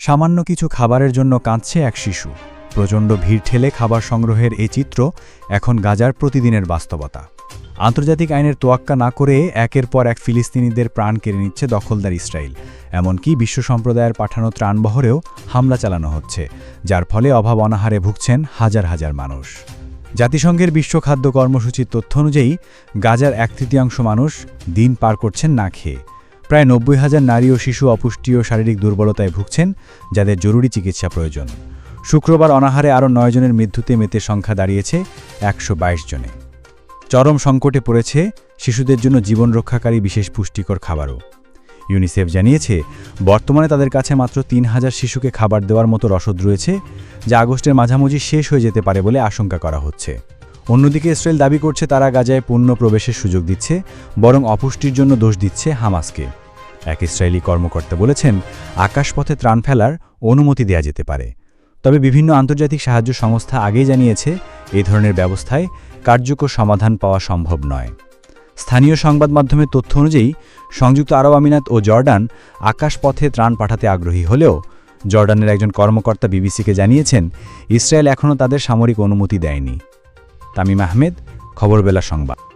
সামান্য কিছু খাবারের জন্য কাঁদছে এক শিশু। প্রচণ্ড ভিড় ঠেলে খাবার সংগ্রহের এই চিত্র এখন গাজার প্রতিদিনের বাস্তবতা। আন্তর্জাতিক আইনের তোয়াক্কা না করে একের পর এক ফিলিস্তিনিদের প্রাণ কেড়ে নিচ্ছে দখলদার ইসরায়েল। এমনকি বিশ্ব সম্প্রদায়ের পাঠানো ত্রাণবহরেও হামলা চালানো হচ্ছে, যার ফলে অভাব অনাহারে ভুগছেন হাজার হাজার মানুষ। জাতিসংঘের বিশ্ব খাদ্য কর্মসূচির তথ্য অনুযায়ী গাজার এক তৃতীয়াংশ মানুষ দিন পার করছেন না খেয়ে। প্রায় নব্বই হাজার নারী ও শিশু অপুষ্টি ও শারীরিক দুর্বলতায় ভুগছেন, যাদের জরুরি চিকিৎসা প্রয়োজন। শুক্রবার অনাহারে আরও নয় জনের মৃত্যুতে মেতে সংখ্যা দাঁড়িয়েছে একশো বাইশ জনে। চরম সংকটে পড়েছে শিশুদের জন্য জীবন রক্ষাকারী বিশেষ পুষ্টিকর খাবারও। ইউনিসেফ জানিয়েছে, বর্তমানে তাদের কাছে মাত্র তিন হাজার শিশুকে খাবার দেওয়ার মতো রসদ রয়েছে, যা আগস্টের মাঝামাঝি শেষ হয়ে যেতে পারে বলে আশঙ্কা করা হচ্ছে। অন্যদিকে ইসরায়েল দাবি করছে তারা গাজায় পূর্ণ প্রবেশের সুযোগ দিচ্ছে, বরং অপুষ্টির জন্য দোষ দিচ্ছে হামাসকে। এক ইসরায়েলি কর্মকর্তা বলেছেন, আকাশপথে ত্রাণ ফেলার অনুমতি দেয়া যেতে পারে। তবে বিভিন্ন আন্তর্জাতিক সাহায্য সংস্থা আগেই জানিয়েছে এই ধরনের ব্যবস্থায় কার্যকর সমাধান পাওয়া সম্ভব নয়। স্থানীয় সংবাদ মাধ্যমের তথ্য অনুযায়ী, সংযুক্ত আরব আমিরাত ও জর্ডান আকাশপথে ত্রাণ পাঠাতে আগ্রহী হলেও, জর্ডানের একজন কর্মকর্তা বিবিসিকে জানিয়েছেন, ইসরায়েল এখনও তাদের সামরিক অনুমতি দেয়নি। তামিম আহমেদ খবরবেলা সংবাদ।